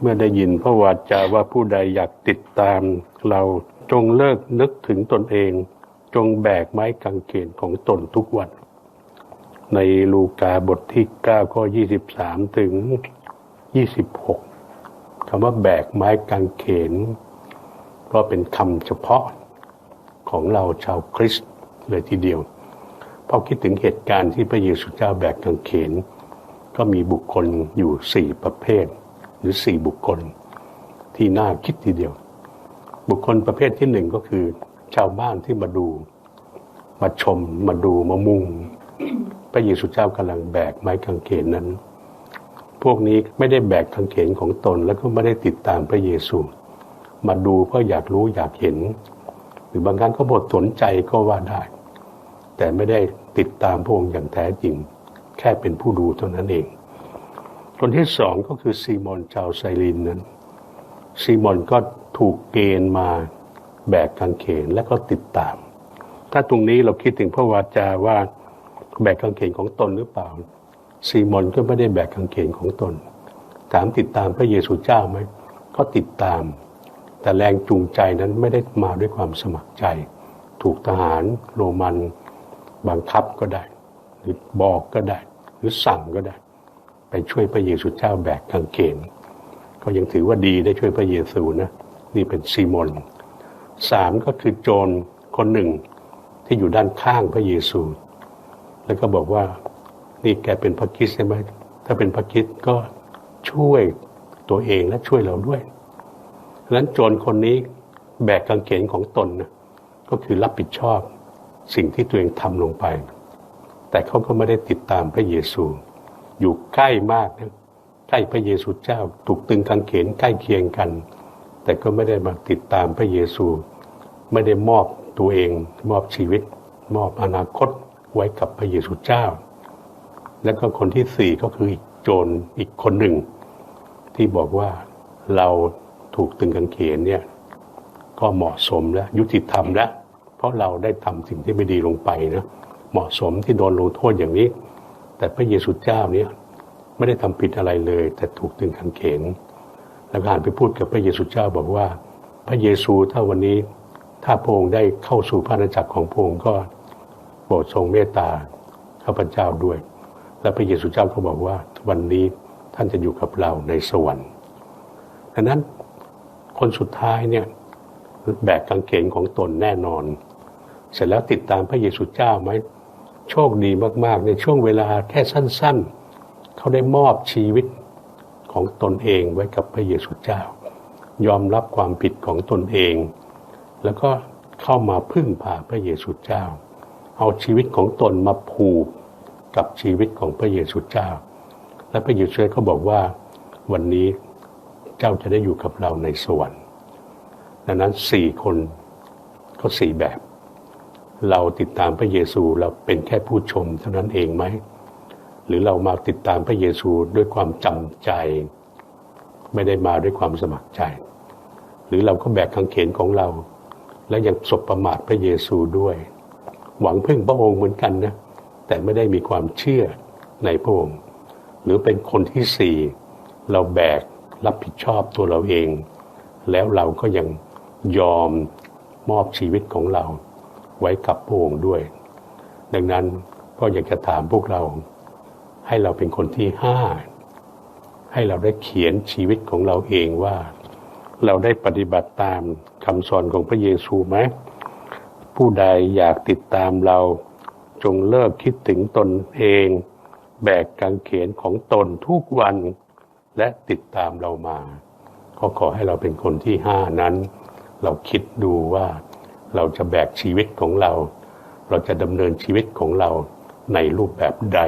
เมื่อได้ยินพระวาจาว่าผู้ใดอยากติดตามเราจงเลิกนึกถึงตนเอง จงแบกไม้กางเขนของตนทุกวัน ในลูกาบทที่ 9 ข้อ 23 ถึง 26คำว่าแบกไม้กางเขน ก็เป็นคำเฉพาะของเราชาวคริสต์เลยทีเดียวพอคิดถึงเหตุการณ์ที่พระเยซูเจ้าแบกกางเขน ก็มีบุคคลอยู่สี่ประเภท หรือสี่บุคคลที่น่าคิดทีเดียว บุคคลประเภทที่หนึ่งก็คือ ชาวบ้านที่มาดู มาชมมาดูมามุงพระเยซูเจ้ากำลังแบกไม้กางเขนนั้น พวกนี้ไม่ได้แบกกางเขนของตนแล้วก็ไม่ได้ติดตามพระเยซู มาดูเพราะอยากรู้อยากเห็น หรือบางครั้งก็บทสนใจก็ว่าได้ แต่ไม่ได้ติดตามพระองค์อย่างแท้จริง แค่เป็นผู้ดูเท่านั้นเอง คนที่สองก็คือซีมอนชาวไซรินนั้นซีมอนก็ถูกเกณฑ์มาแบกกางเขนและก็ติดตาม ถ้าตรงนี้เราคิดถึงพระวาจาว่าแบกกางเขนของตนหรือเปล่า ซีมอนก็ไม่ได้แบกกางเขนของตน ถามติดตามพระเยซูเจ้าไหมก็ติดตาม แต่แรงจูงใจนั้นไม่ได้มาด้วยความสมัครใจ ถูกทหารโรมันบังคับก็ได้ หรือบอกก็ได้ หรือสั่งก็ได้ ไปช่วยพระเยซูเจ้าแบกกางเขนก็ยังถือว่าดีได้ช่วยพระเยซูนะนี่เป็นซีมอนสามก็คือโจรคนหนึ่งที่อยู่ด้านข้างพระเยซู แล้วก็บอกว่านี่แกเป็นพระคิดใช่ไหมถ้าเป็นพระคิดก็ช่วยตัวเองและช่วยเราด้วยดังนั้นโจรคนนี้แบกกางเขนของตนนะก็คือรับผิดชอบสิ่งที่ตัวเองทำลงไป แต่เขาก็ไม่ได้ติดตามพระเยซู อยู่ใกล้มากนะใกล้พระเยซูเจ้า ถูกตึงกางเขนใกล้เคียงกัน แต่ก็ไม่ได้มาติดตามพระเยซู ไม่ได้มอบตัวเอง มอบชีวิต มอบอนาคตไว้กับพระเยซูเจ้า แล้วก็คนที่สี่ก็คืออีกโจรอีกคนหนึ่ง ที่บอกว่าเราถูกตึงกางเขนเนี่ยก็เหมาะสมแล้วยุติธรรมแล้วเพราะเราได้ทำสิ่งที่ไม่ดีลงไปนะเหมาะสมที่โดนลงโทษอย่างนี้ แต่พระเยซูเจ้าเนี่ยไม่ได้ทำผิดอะไรเลย แต่ถูกตึงกางเขนแล้วอ่านไปพูดกับพระเยซูเจ้าบอกว่า พระเยซูถ้าวันนี้ถ้าพระองค์ได้เข้าสู่พระนาจักรของพระองค์ก็โปรดทรงเมตตาข้าพเจ้าด้วย และพระเยซูเจ้าก็บอกว่าวันนี้ท่านจะอยู่กับเราในสวรรค์ดังนั้นคนสุดท้ายเนี่ยแบกกางเขนของตนแน่นอน เสร็จแล้วติดตามพระเยซูเจ้าไหม โชคดีมาก ๆ ในช่วงเวลาแค่สั้น ๆ เขาได้มอบชีวิตของตนเองไว้กับพระเยซูเจ้า ยอมรับความผิดของตนเอง แล้วก็เข้ามาพึ่งพาพระเยซูเจ้า เอาชีวิตของตนมาผูกกับชีวิตของพระเยซูเจ้า และพระเยซูก็บอกว่าวันนี้เจ้าจะได้อยู่กับเราในสวรรค์ดังนั้นสี่คนก็สี่แบบ เราติดตามพระเยซูเราเป็นแค่ผู้ชมเท่านั้นเองไหม หรือเรามาติดตามพระเยซูด้วยความจำใจ ไม่ได้มาด้วยความสมัครใจ หรือเราก็แบกกางเขนของเรา และยังสบประมาทพระเยซูด้วย หวังพึ่งพระองค์เหมือนกันนะแต่ไม่ได้มีความเชื่อในพระองค์หรือเป็นคนที่สี่เราแบกรับผิดชอบตัวเราเอง แล้วเราก็ยังยอมมอบชีวิตของเรา ไว้กับพระองค์ด้วย ดังนั้นก็อยากจะถามพวกเรา ให้เราเป็นคนที่ห้าให้เราได้เขียนชีวิตของเราเองว่า เราได้ปฏิบัติตามคำสอนของพระเยซูไหมผู้ใดอยากติดตามเราจงเลิกคิดถึงตนเอง แบกกางเขนของตนทุกวันและติดตามเรามา ก็ขอให้เราเป็นคนที่ห้านั้น เราคิดดูว่า เราจะแบกชีวิตของเรา เราจะดำเนินชีวิตของเราในรูปแบบใด